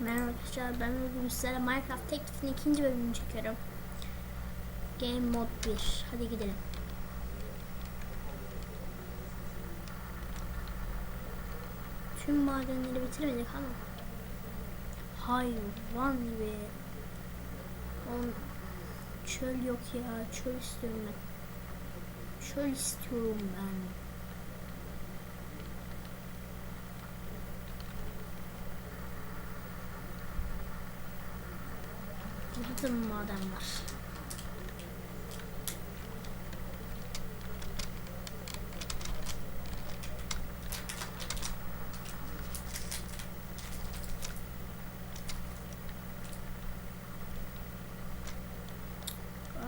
Merhaba arkadaşlar ben bugün sizlere Minecraft teklifinin ikinci bölümünü çekiyorum. Game Mode 1. Hadi gidelim. Tüm madenleri bitirmedik ama hayvan gibi On çöl yok ya çöl istiyorum ben. Çöl istiyorum ben. Burada da maden var?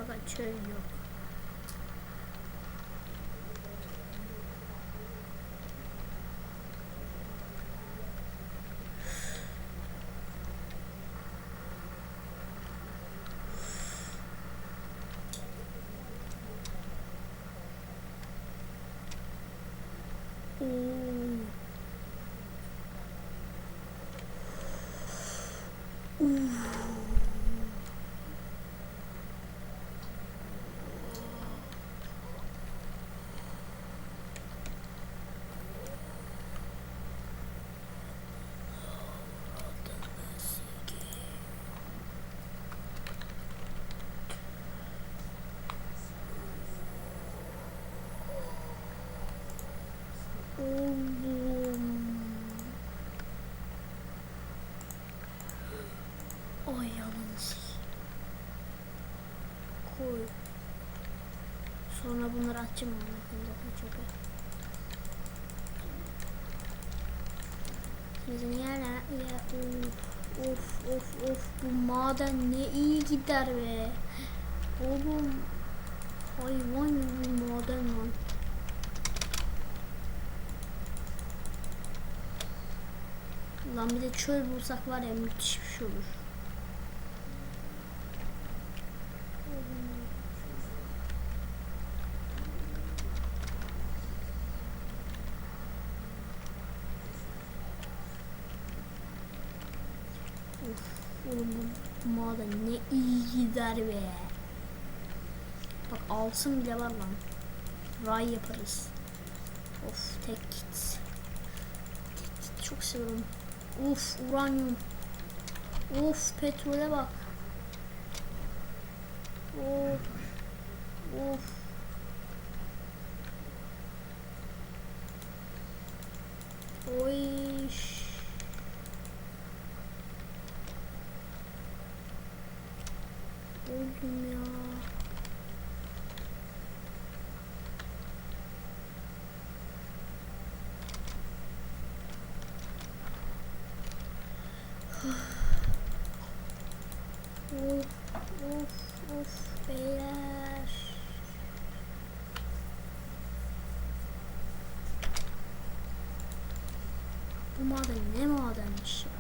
Aga çöl yok. Oğlum. Ay yalnız. Koy. Sonra bunları zaten çok Bizim yerler ya of of of bu maden ne iyi gider be. Oğlum hayvan gibi maden var. Lan bir de çöl bulsak var ya müthiş bir şey olur. Of, oğlum bu maden ne iyi gider be. Bak altın bile var lan. Ray yaparız. Of tek git. Tek git çok seviyorum. Uf uranyum. Uf petrole bak. Of. Of. Oy. Oğlum ya. Of of of beyler. Bu maden ne madenmiş ya.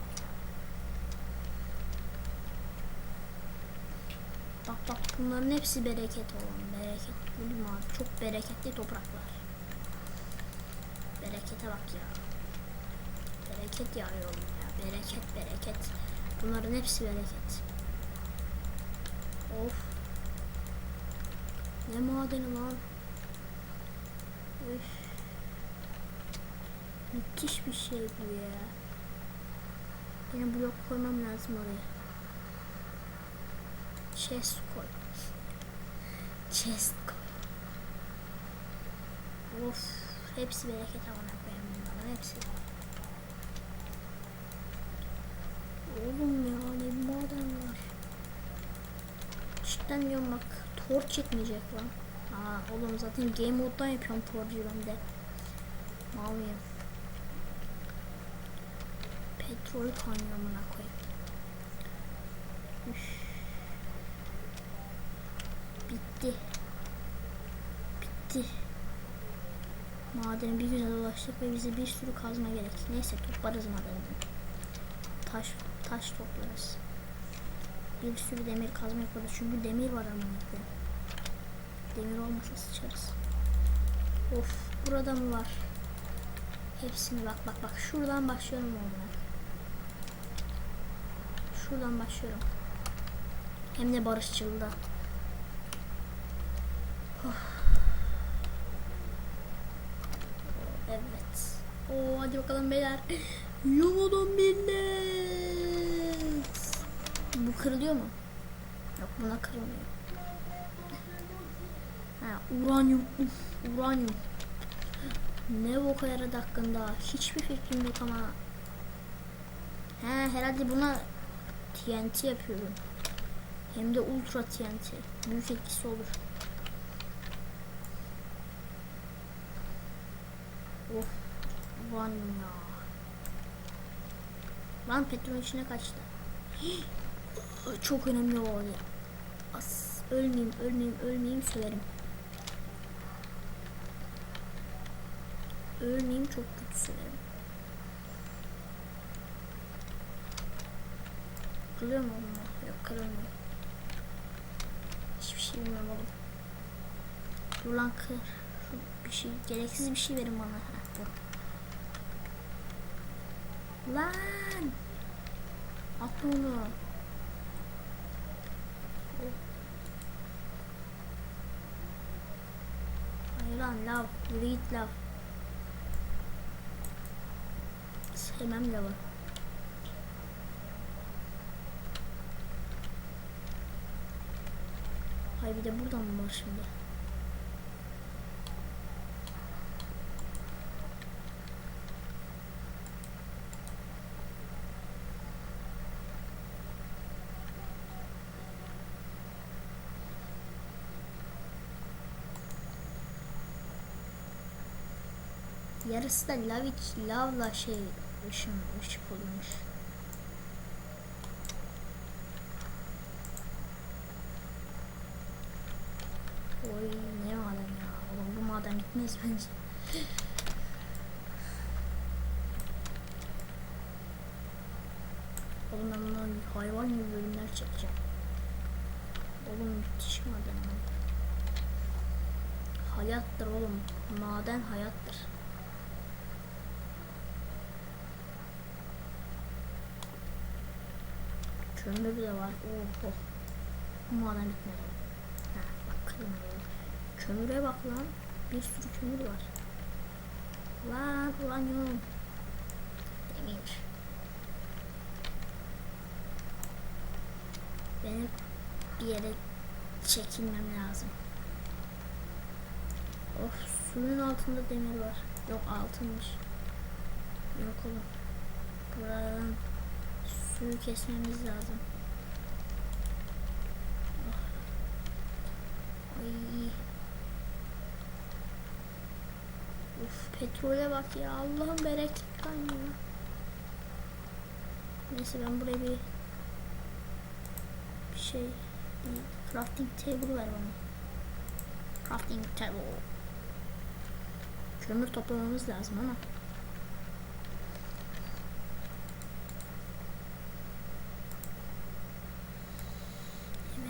Bak bak bunların hepsi bereket olan bereket. Bu maden çok bereketli topraklar. Berekete bak ya. Bereket yağıyor. Bereket bereket. Bunların hepsi bereket. Of. Ne madeni lan? Üf. Müthiş bir şey bu ya. Benim blok koymam lazım oraya. Chest koy. Chest koy. Of. Hepsi bereket amına koyayım bunların hepsi. Oğlum ya ne bir maden var. Cidden diyorum bak tor çekmeyecek lan. Aa oğlum zaten game moddan yapıyorum torcu ben de. Mal mıyım? Petrol kaynıyor amına koyayım. Üf. Bitti. Bitti. Madeni bir güzel ulaştık ve bize bir sürü kazma gerek. Neyse toplarız madeni. Taş taş toplarız. Bir sürü demir kazma yaparız. Çünkü demir var aramızda. Demir olmasa sıçarız. Of burada mı var? Hepsini bak bak bak şuradan başlıyorum onlara. şuradan başlıyorum. Hem de barışçılda. Evet. Oo hadi bakalım beyler. Yuvalım millet. Bu kırılıyor mu? Yok buna kırılmıyor. Ha, uranyum. Uranyum. Ne boka yaradı hakkında hiçbir fikrim yok ama. He herhalde buna TNT yapıyorum. Hem de ultra TNT. Büyük etkisi olur. Of. Uranyum ya. Lan petrol içine kaçtı. Çok önemli o olay. As, ölmeyeyim, ölmeyeyim, ölmeyeyim söylerim. Ölmeyeyim çok kötü söylerim. Kırılıyor mu bunlar? Yok kırılmıyor. Hiçbir şey bilmem oğlum. Dur lan kır. Şu bir şey, gereksiz bir şey verin bana. Heh, dur. Lan! Atma onu. Hayır lan lav. Yürü git lav. Sevmem lavı. Hay bir de buradan mı var şimdi? Yarısı da lav iç, lavla şey ışın, ışık olmuş. Oy ne maden ya. Oğlum bu maden gitmez bence. Oğlum ben bundan hayvan gibi bölümler çekeceğim. Oğlum müthiş maden. Hayattır oğlum. Maden hayattır. Kömür de var. Oh, oh. Maden bitmedi. Ha, bak kırmızı. Kömüre bak lan. Bir sürü kömür var. Lan ulan yok. Demir. Benim bir yere çekilmem lazım. Of suyun altında demir var. Yok altınmış. Yok oğlum. Buradan suyu kesmemiz lazım. Oh. Ay. Uf petrole bak ya Allah'ım bereket kaynıyor. Neyse ben buraya bir bir şey bir crafting table ver bana. Crafting table. Kömür toplamamız lazım ama.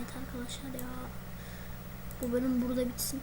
Evet arkadaşlar ya. Bu bölüm burada bitsin.